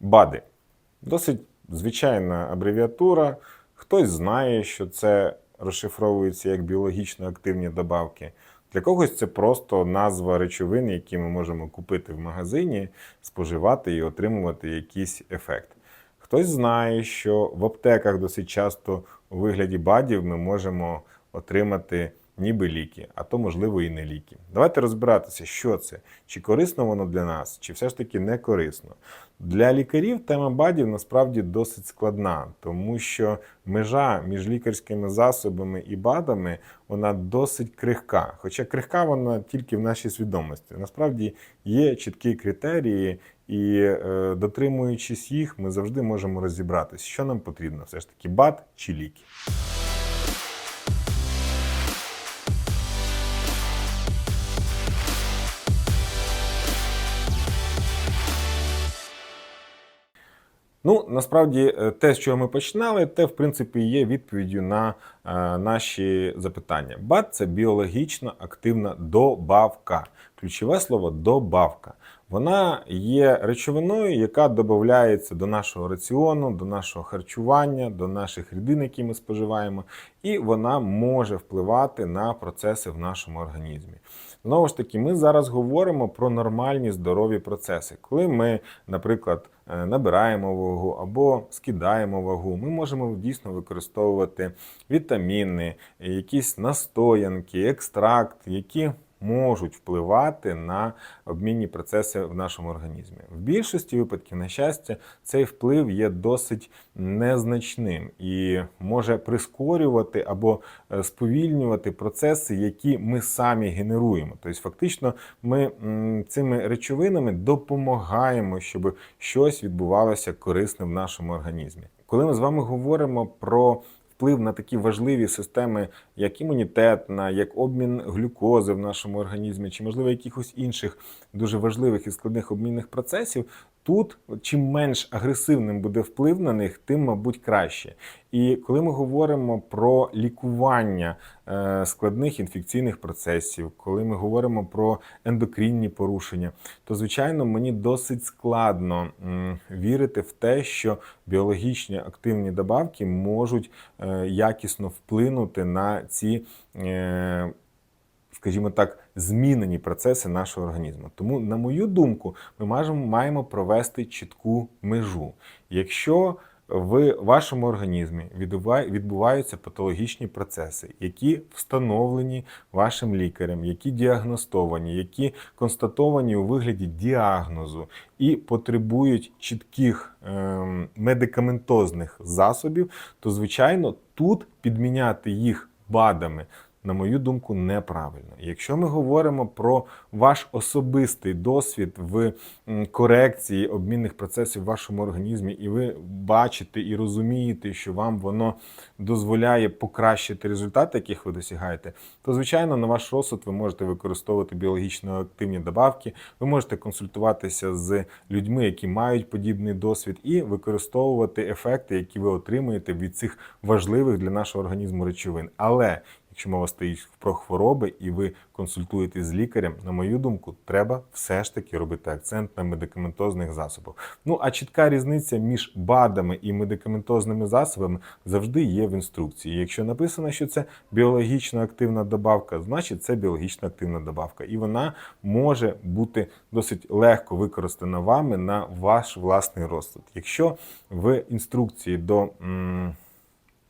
БАДи. Досить звичайна абревіатура. Хтось знає, що це розшифровується як біологічно активні добавки. Для когось це просто назва речовин, які ми можемо купити в магазині, споживати і отримувати якийсь ефект. Хтось знає, що в аптеках досить часто у вигляді БАДів ми можемо отримати ніби ліки, а то, можливо, і не ліки. Давайте розбиратися, що це, чи корисно воно для нас, чи все ж таки не корисно. Для лікарів тема БАДів насправді досить складна, тому що межа між лікарськими засобами і БАДами вона досить крихка. Хоча крихка вона тільки в нашій свідомості. Насправді є чіткі критерії, і е, дотримуючись їх, ми завжди можемо розібратися, що нам потрібно, все ж таки БАД чи ліки. Ну, насправді, е, те, з чого ми починали, те, в принципі, є відповіддю на наші запитання. БАД це біологічно активна добавка. Ключове слово добавка. Вона є речовиною, яка додається до нашого раціону, до нашого харчування, до наших рідин, які ми споживаємо, і вона може впливати на процеси в нашому організмі. Знову ж таки, ми зараз говоримо про нормальні здорові процеси. Коли ми, наприклад, е, набираємо вагу або скидаємо вагу, ми можемо дійсно використовувати вітаміни, якісь настоянки, екстракт, які можуть впливати на обмінні процеси в нашому організмі. В більшості випадків, на щастя, цей вплив є досить незначним і може прискорювати або е, сповільнювати процеси, які ми самі генеруємо. Тобто, фактично, ми цими речовинами допомагаємо, щоб щось відбувалося корисне в нашому організмі. Коли ми з вами говоримо про вплив на такі важливі системи, як імунітетна, як обмін глюкози в нашому організмі, чи можливо якихось інших дуже важливих і складних обмінних процесів. Тут чим менш агресивним буде вплив на них, тим, мабуть, краще. І коли ми говоримо про лікування е, складних інфекційних процесів, коли ми говоримо про ендокринні порушення, то звичайно мені досить складно вірити в те, що біологічні активні добавки можуть е, якісно вплинути на ці. Скажімо так, змінені процеси нашого організму. Тому, на мою думку, ми маємо, маємо провести чітку межу. Якщо в вашому організмі відбуваються патологічні процеси, які встановлені вашим лікарем, які діагностовані, які констатовані у вигляді діагнозу і потребують чітких ем, медикаментозних засобів, то звичайно тут підміняти їх БАДами на мою думку, неправильно. Якщо ми говоримо про ваш особистий досвід в корекції обмінних процесів в вашому організмі, і ви бачите і розумієте, що вам воно дозволяє покращити результати, яких ви досягаєте, то звичайно на ваш розсуд ви можете використовувати біологічно активні добавки, ви можете консультуватися з людьми, які мають подібний досвід, і використовувати ефекти, які ви отримуєте від цих важливих для нашого організму речовин. Але Якщо мова стоїть про хвороби і ви консультуєтесь з лікарем, на мою думку, треба все ж таки робити акцент на медикаментозних засобах. Ну а чітка різниця між БАДами і медикаментозними засобами завжди є в інструкції. Якщо написано, що це біологічно активна добавка, значить це біологічно активна добавка, і вона може бути досить легко використана вами на ваш власний розсуд. Якщо в інструкції до. м,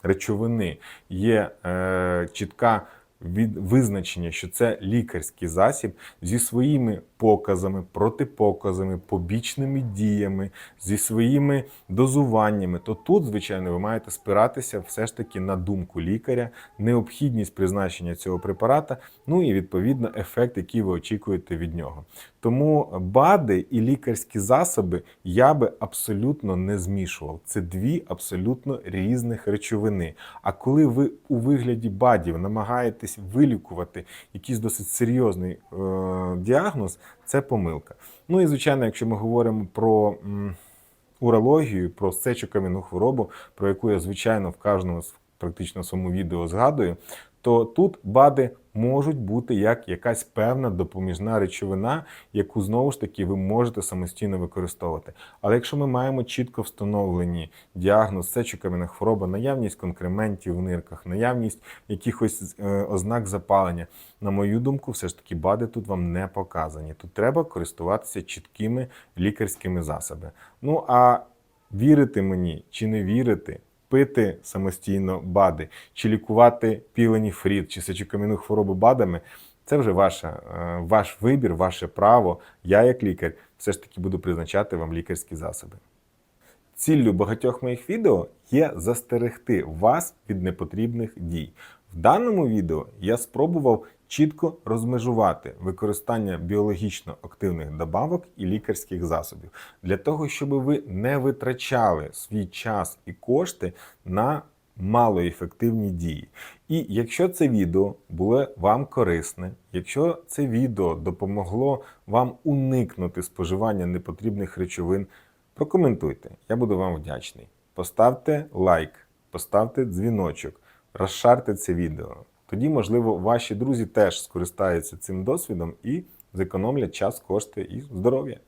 речовини. Є е, чітка від визначення, що це лікарський засіб зі своїми показами, протипоказами, побічними діями, зі своїми дозуваннями, то тут, звичайно, ви маєте спиратися все ж таки на думку лікаря, необхідність призначення цього препарата, ну і відповідно ефект, який ви очікуєте від нього. Тому БАДи і лікарські засоби я би абсолютно не змішував. Це дві абсолютно різних речовини. А коли ви у вигляді БАДів намагаєтесь вилікувати якийсь досить серйозний е, діагноз, це помилка. Ну і звичайно, якщо ми говоримо про м, урологію, про сечокам'яну хворобу, про яку я звичайно в кожному практично своєму відео згадую, то тут БАДи можуть бути як якась певна допоміжна речовина, яку знову ж таки ви можете самостійно використовувати. Але якщо ми маємо чітко встановлені діагноз сечокам'яна хвороба, наявність конкрементів в нирках, наявність якихось е, ознак запалення, на мою думку, все ж таки БАДи тут вам не показані. Тут треба користуватися чіткими лікарськими засобами. Ну а вірити мені чи не вірити, пити самостійно БАДи, чи лікувати піленіфрід, чи сечокам'яну хворобу БАДами, це вже ваша, е, ваш вибір, ваше право. Я, як лікар, все ж таки буду призначати вам лікарські засоби. Ціллю багатьох моїх відео є застерегти вас від непотрібних дій. В даному відео я спробував чітко розмежувати використання біологічно активних добавок і лікарських засобів для того, щоб ви не витрачали свій час і кошти на малоефективні дії. І якщо це відео було вам корисне, якщо це відео допомогло вам уникнути споживання непотрібних речовин, прокоментуйте, я буду вам вдячний. Поставте лайк, поставте дзвіночок, розшарте це відео. Тоді, можливо, ваші друзі теж скористаються цим досвідом і зекономлять час, кошти і здоров'я.